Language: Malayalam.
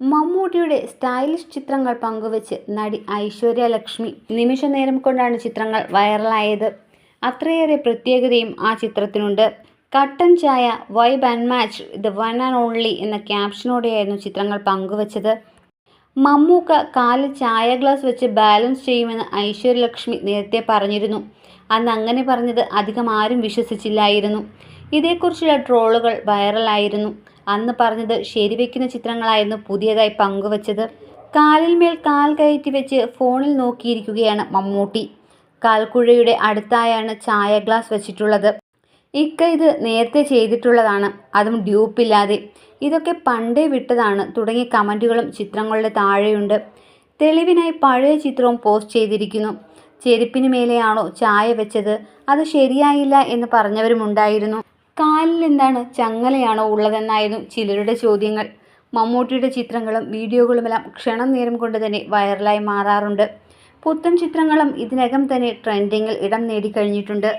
മമ്മൂട്ടിയുടെ സ്റ്റൈലിഷ് ചിത്രങ്ങൾ പങ്കുവച്ച് നടി ഐശ്വര്യ ലക്ഷ്മി നിമിഷ നേരം കൊണ്ടാണ് ചിത്രങ്ങൾ വൈറലായത്. അത്രയേറെ പ്രത്യേകതയും ആ ചിത്രത്തിനുണ്ട്. കട്ടൻ ചായ vibe match the one and only എന്ന ക്യാപ്ഷനോടെയായിരുന്നു ചിത്രങ്ങൾ പങ്കുവച്ചത്. മമ്മൂക്ക കാലിൽ ചായ ഗ്ലാസ് വെച്ച് ബാലൻസ് ചെയ്യുമെന്ന് ഐശ്വര്യ ലക്ഷ്മി നേരത്തെ പറഞ്ഞിരുന്നു. അന്ന് അങ്ങനെ പറഞ്ഞത് അധികം ആരും വിശ്വസിച്ചില്ലായിരുന്നു. ഇതേക്കുറിച്ചുള്ള ട്രോളുകൾ വൈറലായിരുന്നു. അന്ന് പറഞ്ഞത് ശരിവെക്കുന്ന ചിത്രങ്ങളായിരുന്നു പുതിയതായി പങ്കുവച്ചത്. കാലിൽ മേൽ കാൽ കയറ്റി വെച്ച് ഫോണിൽ നോക്കിയിരിക്കുകയാണ് മമ്മൂട്ടി. കാൽക്കുഴയുടെ അടുത്തായാണ് ചായ ഗ്ലാസ് വെച്ചിട്ടുള്ളത്. ഇക്ക ഇത് നേരത്തെ ചെയ്തിട്ടുള്ളതാണ്. അതും ഡ്യൂപ്പില്ലാതെ. ഇതൊക്കെ പണ്ടേ വിട്ടതാണ്. തുടങ്ങിയ കമന്റുകളും ചിത്രങ്ങളുടെ താഴെയുണ്ട്. തെളിവിനായി പഴയ ചിത്രവും പോസ്റ്റ് ചെയ്തിരിക്കുന്നു. ചെരുപ്പിന് മേലെയാണോ ചായ വെച്ചത്? അത് ശരിയായില്ല എന്ന് പറഞ്ഞവരുമുണ്ടായിരുന്നു. കാലിൽ എന്താണ് ചങ്ങലയാണോ ഉള്ളതെന്നായിരുന്നു ചിലരുടെ ചോദ്യങ്ങൾ. മമ്മൂട്ടിയുടെ ചിത്രങ്ങളും വീഡിയോകളുമെല്ലാം ക്ഷണം നേരം കൊണ്ട് തന്നെ വൈറലായി മാറാറുണ്ട്. പുത്തൻ ചിത്രങ്ങളും ഇതിനകം തന്നെ ട്രെൻഡിങ്ങിൽ ഇടം നേടിക്കഴിഞ്ഞിട്ടുണ്ട്.